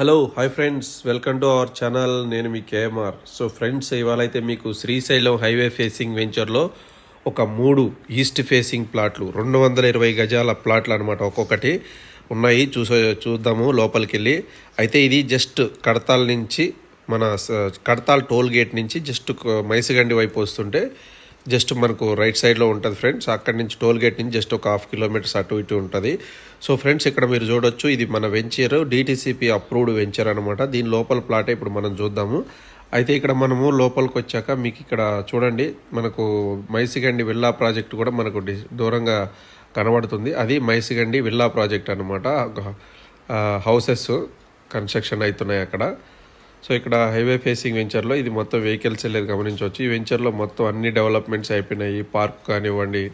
Hello hi friends welcome to our channel నేను మీ KMR. So friends ఇవాళ అయితే మీకు శ్రీశైలం హైవే ఫేసింగ్ వెంచర్లో ఒక మూడు ఈస్ట్ ఫేసింగ్ ప్లాట్లు రెండు వందల ఇరవై గజాల ప్లాట్లు అనమాట ఒక్కొక్కటి ఉన్నాయి. చూసే చూద్దాము లోపలికి వెళ్ళి అయితే ఇది జస్ట్ కడతాల్ నుంచి మన స- కడతాల్ టోల్ గేట్ నుంచి జస్ట్ మైసగండి వైపు వస్తుంటే జస్ట్ మనకు రైట్ సైడ్లో ఉంటుంది ఫ్రెండ్స్. అక్కడి నుంచి టోల్ గేట్ నుంచి జస్ట్ ఒక హాఫ్ కిలోమీటర్స్ అటు ఇటు ఉంటుంది. సో ఫ్రెండ్స్ ఇక్కడ మీరు చూడొచ్చు ఇది మన వెంచర్ డిటీసీపీ అప్రూవ్డ్ వెంచర్ అనమాట దీని లోపల ప్లాటే ఇప్పుడు మనం చూద్దాము. అయితే ఇక్కడ మనము లోపలికి వచ్చాక మీకు ఇక్కడ చూడండి మనకు మైసిగండి విల్లా ప్రాజెక్ట్ కూడా మనకు దూరంగా కనబడుతుంది. అది మైసిగండి విల్లా ప్రాజెక్ట్ అనమాట హౌసెస్ కన్స్ట్రక్షన్ అవుతున్నాయి అక్కడ. సో ఇక్కడ హైవే ఫేసింగ్ వెంచర్లో ఇది మొత్తం వెహికల్స్ వెళ్ళేది గమనించవచ్చు. ఈ వెంచర్లో మొత్తం అన్ని డెవలప్మెంట్స్ అయిపోయినాయి. పార్క్ కానివ్వండి.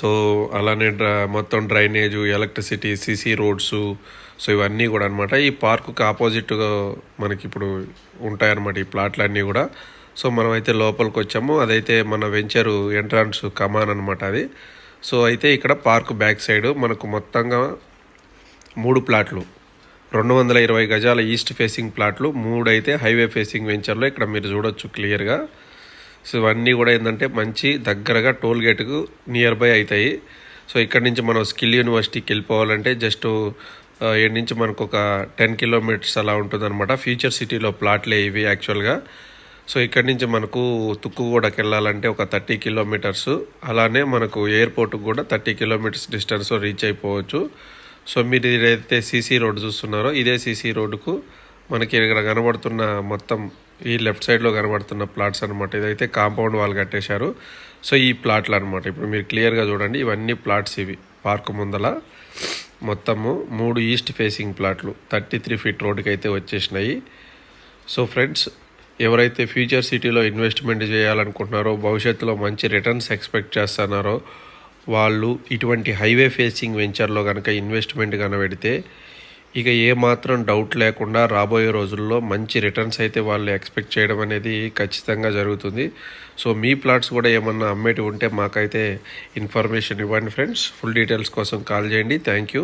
సో అలానే డ్ర మొత్తం drainage electricity CC roads so ఇవన్నీ కూడా అనమాట ఈ పార్కుకి ఆపోజిట్గా మనకి ఇప్పుడు ఉంటాయన్నమాట ఈ ప్లాట్లు అన్నీ కూడా. సో మనమైతే లోపలికి వచ్చాము. అదైతే మన వెంచరు ఎంట్రన్స్ కమాన్ అనమాట అది. సో అయితే ఇక్కడ పార్క్ బ్యాక్ సైడ్ మనకు మొత్తంగా మూడు ప్లాట్లు. రెండు వందల ఇరవై గజాల ఈస్ట్ ఫేసింగ్ ప్లాట్లు మూడు అయితే హైవే ఫేసింగ్ వెంచర్లో. ఇక్కడ మీరు చూడొచ్చు క్లియర్గా. సో ఇవన్నీ కూడా ఏంటంటే మంచి దగ్గరగా టోల్ గేట్కు నియర్ బై అవుతాయి సో ఇక్కడ నుంచి మనం స్కిల్ యూనివర్సిటీకి వెళ్ళిపోవాలంటే జస్ట్ ఏడు నుంచి మనకు ఒక టెన్ కిలోమీటర్స్ అలా ఉంటుందన్నమాట. ఫ్యూచర్ సిటీలో ప్లాట్లే ఇవి యాక్చువల్గా. సో ఇక్కడ నుంచి మనకు తుక్కుగూడకి వెళ్ళాలంటే ఒక థర్టీ కిలోమీటర్స్. అలానే మనకు ఎయిర్పోర్ట్కి కూడా థర్టీ కిలోమీటర్స్ డిస్టెన్స్లో రీచ్ అయిపోవచ్చు. సో మీరు ఏదైతే సీసీ రోడ్ చూస్తున్నారో ఇదే సీసీ రోడ్డుకు మనకి ఇక్కడ కనబడుతున్న మొత్తం ఈ లెఫ్ట్ సైడ్లో కనబడుతున్న ప్లాట్స్ అనమాట ఇదైతే కాంపౌండ్ వాళ్ళు కట్టేశారు. సో ఈ ప్లాట్లు అనమాట ఇప్పుడు మీరు క్లియర్గా చూడండి ఇవన్నీ ప్లాట్స్ ఇవి. పార్క్ ముందల మొత్తము మూడు ఈస్ట్ ఫేసింగ్ ప్లాట్లు థర్టీ త్రీ ఫీట్ రోడ్డుకి అయితే వచ్చేసినాయి. సో ఫ్రెండ్స్ ఎవరైతే ఫ్యూచర్ సిటీలో ఇన్వెస్ట్మెంట్ చేయాలనుకుంటున్నారో భవిష్యత్తులో మంచి రిటర్న్స్ ఎక్స్పెక్ట్ చేస్తున్నారో వాళ్ళు ఇటువంటి హైవే ఫేసింగ్ వెంచర్లో కనుక ఇన్వెస్ట్మెంట్ కనుక పెడితే ఇక ఏమాత్రం డౌట్ లేకుండా రాబోయే రోజుల్లో మంచి రిటర్న్స్ అయితే వాళ్ళు ఎక్స్పెక్ట్ చేయడం అనేది ఖచ్చితంగా జరుగుతుంది. సో మీ ప్లాట్స్ కూడా ఏమన్నా అమ్మేటి ఉంటే మాకైతే ఇన్ఫర్మేషన్ ఇవ్వండి ఫ్రెండ్స్. ఫుల్ డీటెయిల్స్ కోసం కాల్ చేయండి. Thank you